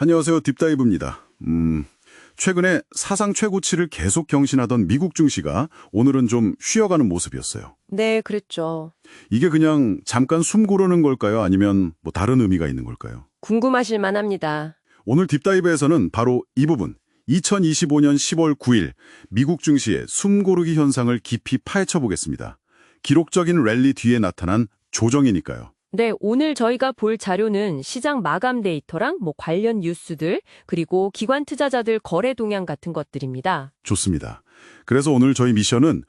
안녕하세요. 딥다이브입니다. 음, 최근에 사상 최고치를 계속 경신하던 미국 증시가 오늘은 좀 쉬어가는 모습이었어요. 네, 그랬죠. 이게 그냥 잠깐 숨 고르는 걸까요? 아니면 뭐 다른 의미가 있는 걸까요? 궁금하실 만합니다. 오늘 딥다이브에서는 바로 이 부분, 2025년 10월 9일 미국 증시의 숨 고르기 현상을 깊이 파헤쳐 보겠습니다. 기록적인 랠리 뒤에 나타난 조정이니까요. 네, 오늘 저희가 볼 자료는 시장 마감 데이터랑 뭐 관련 뉴스들, 그리고 기관 투자자들 거래 동향 같은 것들입니다. 좋습니다. 그래서 오늘 저희 미션은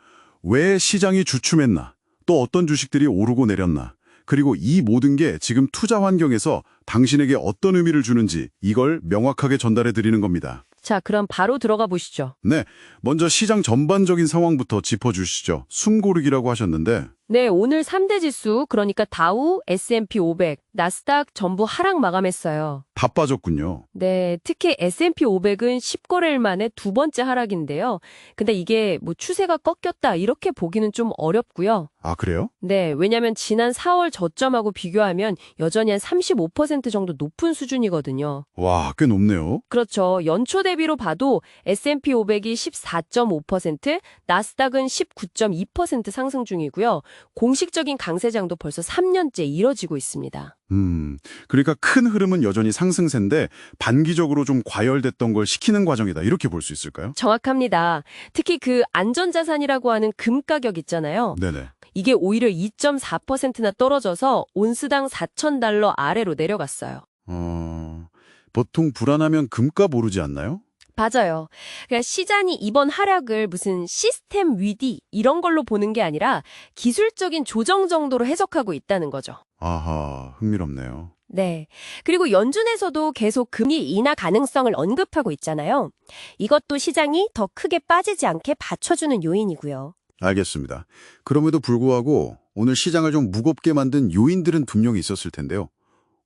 왜 시장이 주춤했나, 또 어떤 주식들이 오르고 내렸나, 그리고 이 모든 게 지금 투자 환경에서 당신에게 어떤 의미를 주는지 이걸 명확하게 전달해 드리는 겁니다. 자, 그럼 바로 들어가 보시죠. 네, 먼저 시장 전반적인 상황부터 짚어주시죠. 숨고르기라고 하셨는데 네, 오늘 3대 지수, 그러니까 다우, S&P 500, 나스닥 전부 하락 마감했어요. 다 빠졌군요. 네, 특히 S&P 500은 10거래일 만에 두 번째 하락인데요. 근데 이게 뭐 추세가 꺾였다 이렇게 보기는 좀 어렵고요. 아, 그래요? 네, 왜냐면 지난 4월 저점하고 비교하면 여전히 한 35% 정도 높은 수준이거든요. 와, 꽤 높네요. 그렇죠. 연초 대비로 봐도 S&P 500이 14.5%, 나스닥은 19.2% 상승 중이고요. 공식적인 강세장도 벌써 3년째 이뤄지고 있습니다. 음, 그러니까 큰 흐름은 여전히 상승세인데 반기적으로 좀 과열됐던 걸 식히는 과정이다. 이렇게 볼 수 있을까요? 정확합니다. 특히 그 안전자산이라고 하는 금 가격 있잖아요. 네네. 이게 오히려 2.4%나 떨어져서 온스당 4,000달러 아래로 내려갔어요. 어, 보통 불안하면 금값 오르지 않나요? 맞아요. 그러니까 시장이 이번 하락을 무슨 시스템 위기 이런 걸로 보는 게 아니라 기술적인 조정 정도로 해석하고 있다는 거죠. 아하, 흥미롭네요. 네. 그리고 연준에서도 계속 금리 인하 가능성을 언급하고 있잖아요. 이것도 시장이 더 크게 빠지지 않게 받쳐주는 요인이고요. 알겠습니다. 그럼에도 불구하고 오늘 시장을 좀 무겁게 만든 요인들은 분명히 있었을 텐데요.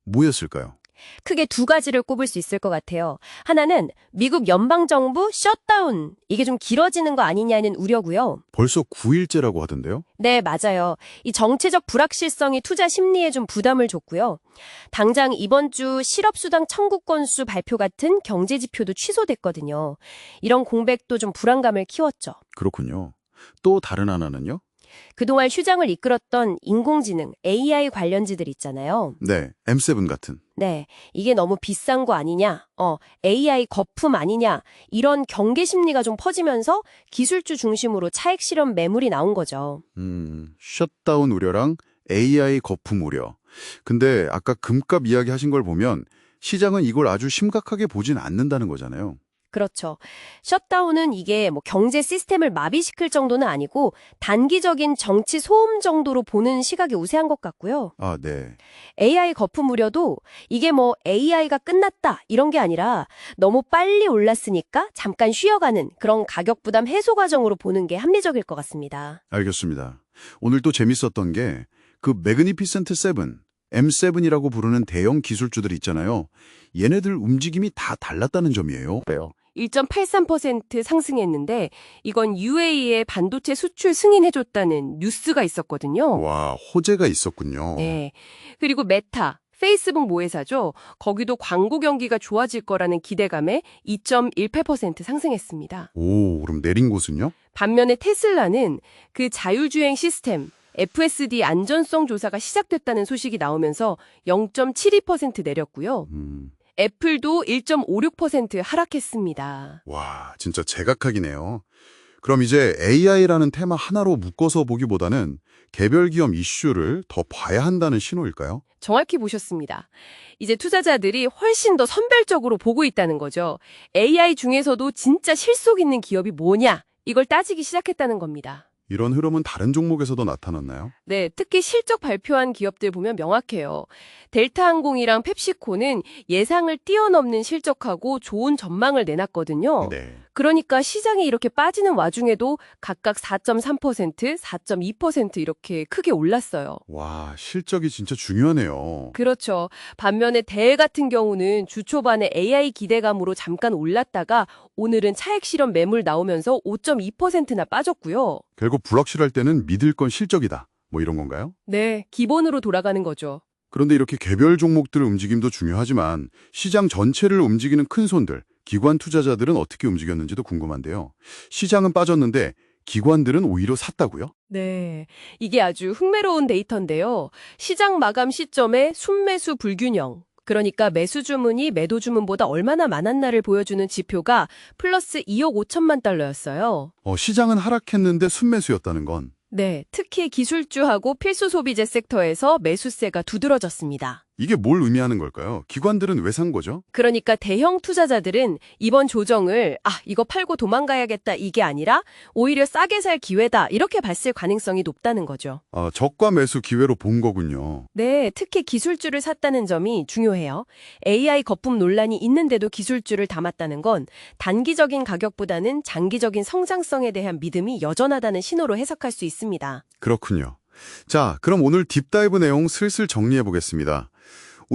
뭐였을까요? 크게 두 가지를 꼽을 수 있을 것 같아요. 하나는 미국 연방정부 셧다운. 이게 좀 길어지는 거 아니냐는 우려고요. 벌써 9일째라고 하던데요? 네, 맞아요. 이 정치적 불확실성이 투자 심리에 좀 부담을 줬고요. 당장 이번 주 실업수당 청구 건수 발표 같은 경제 지표도 취소됐거든요. 이런 공백도 좀 불안감을 키웠죠. 그렇군요. 또 다른 하나는요? 그동안 휴장을 이끌었던 인공지능, AI 관련지들 있잖아요. 네, M7 같은. 네, 이게 너무 비싼 거 아니냐, 어, AI 거품 아니냐, 이런 경계 심리가 좀 퍼지면서 기술주 중심으로 차익 실험 매물이 나온 거죠. 음, 셧다운 우려랑 AI 거품 우려. 근데 아까 금값 이야기 하신 걸 보면 시장은 이걸 아주 심각하게 보진 않는다는 거잖아요. 그렇죠. 셧다운은 이게 뭐 경제 시스템을 마비시킬 정도는 아니고 단기적인 정치 소음 정도로 보는 시각이 우세한 것 같고요. 아, 네. AI 거품 우려도 이게 뭐 AI가 끝났다 이런 게 아니라 너무 빨리 올랐으니까 잠깐 쉬어가는 그런 가격 부담 해소 과정으로 보는 게 합리적일 것 같습니다. 알겠습니다. 오늘 또 재밌었던 게 그 매그니피센트 세븐, M7이라고 부르는 대형 기술주들 있잖아요. 얘네들 움직임이 다 달랐다는 점이에요. 왜요? 1.83% 상승했는데 이건 UAE의 반도체 수출 승인해줬다는 뉴스가 있었거든요. 와, 호재가 있었군요. 네. 그리고 메타, 페이스북 모회사죠. 거기도 광고 경기가 좋아질 거라는 기대감에 2.18% 상승했습니다. 오, 그럼 내린 곳은요? 반면에 테슬라는 그 자율주행 시스템 FSD 안전성 조사가 시작됐다는 소식이 나오면서 0.72% 내렸고요. 음, 애플도 1.56% 하락했습니다. 와, 진짜 제각각이네요. 그럼 이제 AI라는 테마 하나로 묶어서 보기보다는 개별 기업 이슈를 더 봐야 한다는 신호일까요? 정확히 보셨습니다. 이제 투자자들이 훨씬 더 선별적으로 보고 있다는 거죠. AI 중에서도 진짜 실속 있는 기업이 뭐냐? 이걸 따지기 시작했다는 겁니다. 이런 흐름은 다른 종목에서도 나타났나요? 네, 특히 실적 발표한 기업들 보면 명확해요. 델타항공이랑 펩시코는 예상을 뛰어넘는 실적하고 좋은 전망을 내놨거든요. 네. 그러니까 시장이 이렇게 빠지는 와중에도 각각 4.3%, 4.2% 이렇게 크게 올랐어요. 와, 실적이 진짜 중요하네요. 그렇죠. 반면에 델 같은 경우는 주 초반에 AI 기대감으로 잠깐 올랐다가 오늘은 차액 실험 매물 나오면서 5.2%나 빠졌고요. 결국 불확실할 때는 믿을 건 실적이다. 뭐 이런 건가요? 네, 기본으로 돌아가는 거죠. 그런데 이렇게 개별 종목들 움직임도 중요하지만 시장 전체를 움직이는 큰 손들, 기관 투자자들은 어떻게 움직였는지도 궁금한데요. 시장은 빠졌는데 기관들은 오히려 샀다고요? 네. 이게 아주 흥미로운 데이터인데요. 시장 마감 시점에 순매수 불균형. 그러니까 매수 주문이 매도 주문보다 얼마나 많았나를 보여주는 지표가 플러스 2억 5천만 달러였어요. 어, 시장은 하락했는데 순매수였다는 건 네, 특히 기술주하고 필수 소비재 섹터에서 매수세가 두드러졌습니다. 이게 뭘 의미하는 걸까요? 기관들은 왜 산 거죠? 그러니까 대형 투자자들은 이번 조정을 아, 이거 팔고 도망가야겠다 이게 아니라 오히려 싸게 살 기회다 이렇게 봤을 가능성이 높다는 거죠. 아, 저가 매수 기회로 본 거군요. 네, 특히 기술주를 샀다는 점이 중요해요. AI 거품 논란이 있는데도 기술주를 담았다는 건 단기적인 가격보다는 장기적인 성장성에 대한 믿음이 여전하다는 신호로 해석할 수 있습니다. 그렇군요. 자, 그럼 오늘 딥다이브 내용 슬슬 정리해 보겠습니다.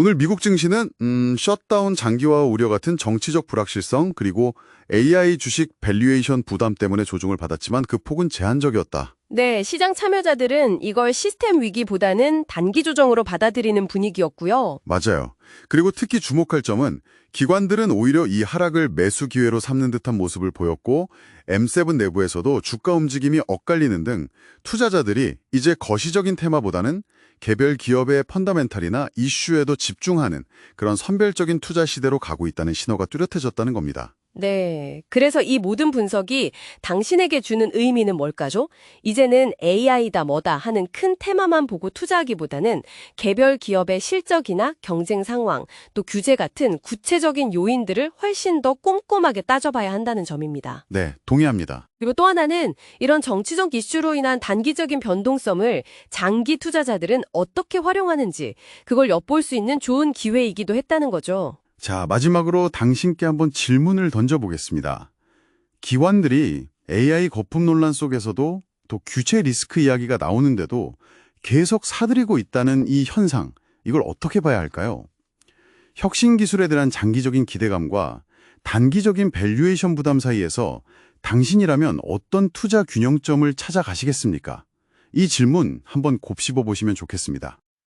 오늘 미국 증시는 음, 셧다운 장기화 우려 같은 정치적 불확실성 그리고 AI 주식 밸류에이션 부담 때문에 조정을 받았지만 그 폭은 제한적이었다. 네, 시장 참여자들은 이걸 시스템 위기보다는 단기 조정으로 받아들이는 분위기였고요. 맞아요. 그리고 특히 주목할 점은 기관들은 오히려 이 하락을 매수 기회로 삼는 듯한 모습을 보였고 M7 내부에서도 주가 움직임이 엇갈리는 등 투자자들이 이제 거시적인 테마보다는 개별 기업의 펀더멘탈이나 이슈에도 집중하는 그런 선별적인 투자 시대로 가고 있다는 신호가 뚜렷해졌다는 겁니다. 네. 그래서 이 모든 분석이 당신에게 주는 의미는 뭘까죠? 이제는 AI다 뭐다 하는 큰 테마만 보고 투자하기보다는 개별 기업의 실적이나 경쟁 상황, 또 규제 같은 구체적인 요인들을 훨씬 더 꼼꼼하게 따져봐야 한다는 점입니다. 네, 동의합니다. 그리고 또 하나는 이런 정치적 이슈로 인한 단기적인 변동성을 장기 투자자들은 어떻게 활용하는지 그걸 엿볼 수 있는 좋은 기회이기도 했다는 거죠. 자, 마지막으로 당신께 한번 질문을 던져보겠습니다. 기관들이 AI 거품 논란 속에서도 또 규제 리스크 이야기가 나오는데도 계속 사들이고 있다는 이 현상, 이걸 어떻게 봐야 할까요? 혁신 기술에 대한 장기적인 기대감과 단기적인 밸류에이션 부담 사이에서 당신이라면 어떤 투자 균형점을 찾아가시겠습니까? 이 질문 한번 곱씹어 보시면 좋겠습니다.